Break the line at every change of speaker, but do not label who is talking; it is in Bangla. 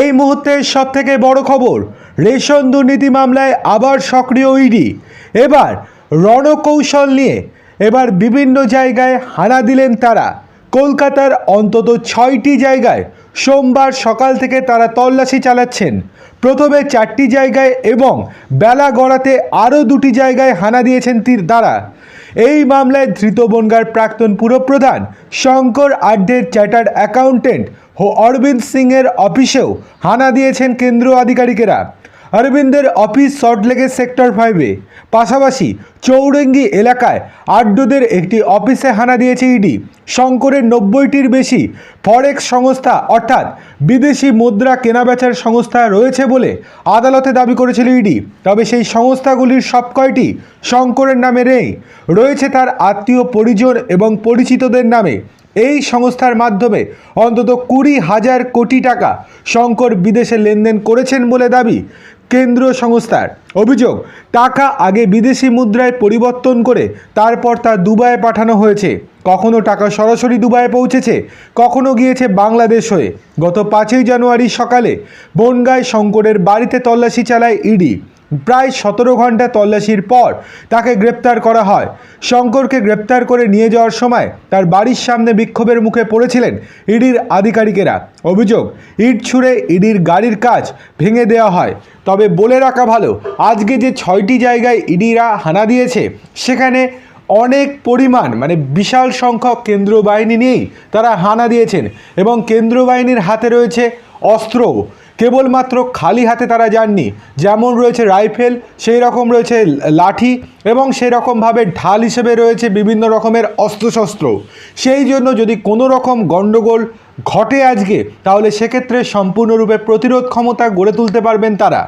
এই মুহূর্তের সব থেকে বড় খবর, রেশন দুর্নীতি মামলায় আবার সক্রিয় ইডি। এবার রণকৌশল নিয়ে এবার বিভিন্ন জায়গায় হানা দিলেন তারা। কলকাতার অন্তত ছয়টি জায়গায় সোমবার সকাল থেকে তারা তল্লাশি চালাচ্ছেন। প্রথমে চারটি জায়গায় এবং বেলা গড়াতে আরও দুটি জায়গায় হানা দিয়েছেন তীর দ্বারা। এই মামলায় ধৃত বনগার প্রাক্তন পুরপ্রধান শঙ্কর আড্ডের চ্যাটার্ড অ্যাকাউন্টেন্ট ও অরবিন্দ সিংয়ের অফিসেও হানা দিয়েছেন কেন্দ্রীয় আধিকারিকেরা। অরবিন্দের অফিস সল্টলেকের সেক্টর ফাইভে। পাশাপাশি চৌরঙ্গি এলাকায় আড্ডদের একটি অফিসে হানা দিয়েছে ইডি। শঙ্করের নব্বইটির বেশি ফরেক্স সংস্থা অর্থাৎ বিদেশি মুদ্রা কেনাবেচার সংস্থা রয়েছে বলে আদালতে দাবি করেছিল ইডি। তবে সেই সংস্থাগুলির সব কয়টি শঙ্করের নামে নেই। রয়েছে তার আত্মীয়, পরিজন এবং পরিচিতদের নামে। এই সংস্থার মাধ্যমে অন্তত কুড়ি হাজার কোটি টাকা শঙ্কর বিদেশে লেনদেন করেছেন বলে দাবি। কেন্দ্রীয় সংস্থার অভিযোগ, টাকা আগে বিদেশি মুদ্রায় পরিবর্তন করে তারপর তা দুবাইয়ে পাঠানো হয়েছে। কখনো টাকা সরাসরি দুবাইয়ে পৌঁছেছে, কখনো গিয়েছে বাংলাদেশ হয়ে। গত পাঁচই জানুয়ারি সকালে বনগায় শঙ্করের বাড়িতে তল্লাশি চালায় ইডি। প্রায় সতেরো ঘণ্টা তল্লাশির পর তাকে গ্রেপ্তার করা হয়। শঙ্করকে গ্রেপ্তার করে নিয়ে যাওয়ার সময় তার বাড়ির সামনে বিক্ষোভের মুখে পড়েছিলেন ইডির আধিকারিকেরা। অভিযোগ, ইট ছুঁড়ে ইডির গাড়ির কাজ ভেঙে দেওয়া হয়। তবে বলে রাখা ভালো, আজকে যে ছয়টি জায়গায় ইডিরা হানা দিয়েছে, সেখানে অনেক পরিমাণ মানে বিশাল সংখ্যক কেন্দ্রীয় বাহিনী নিয়েই তারা হানা দিয়েছেন এবং কেন্দ্রীয় বাহিনীর হাতে রয়েছে অস্ত্র কেবলমাত্র খালি হাতে তারা যাননি। যেমন রয়েছে রাইফেল সেই রকম রয়েছে লাঠি এবং সেই রকমভাবে ঢাল হিসেবে রয়েছে বিভিন্ন রকমের অস্ত্রশস্ত্র। সেই জন্য যদি কোনো রকম গণ্ডগোল ঘটে আজকে, তাহলে সেক্ষেত্রে সম্পূর্ণরূপে প্রতিরোধ ক্ষমতা গড়ে তুলতে পারবেন তারা।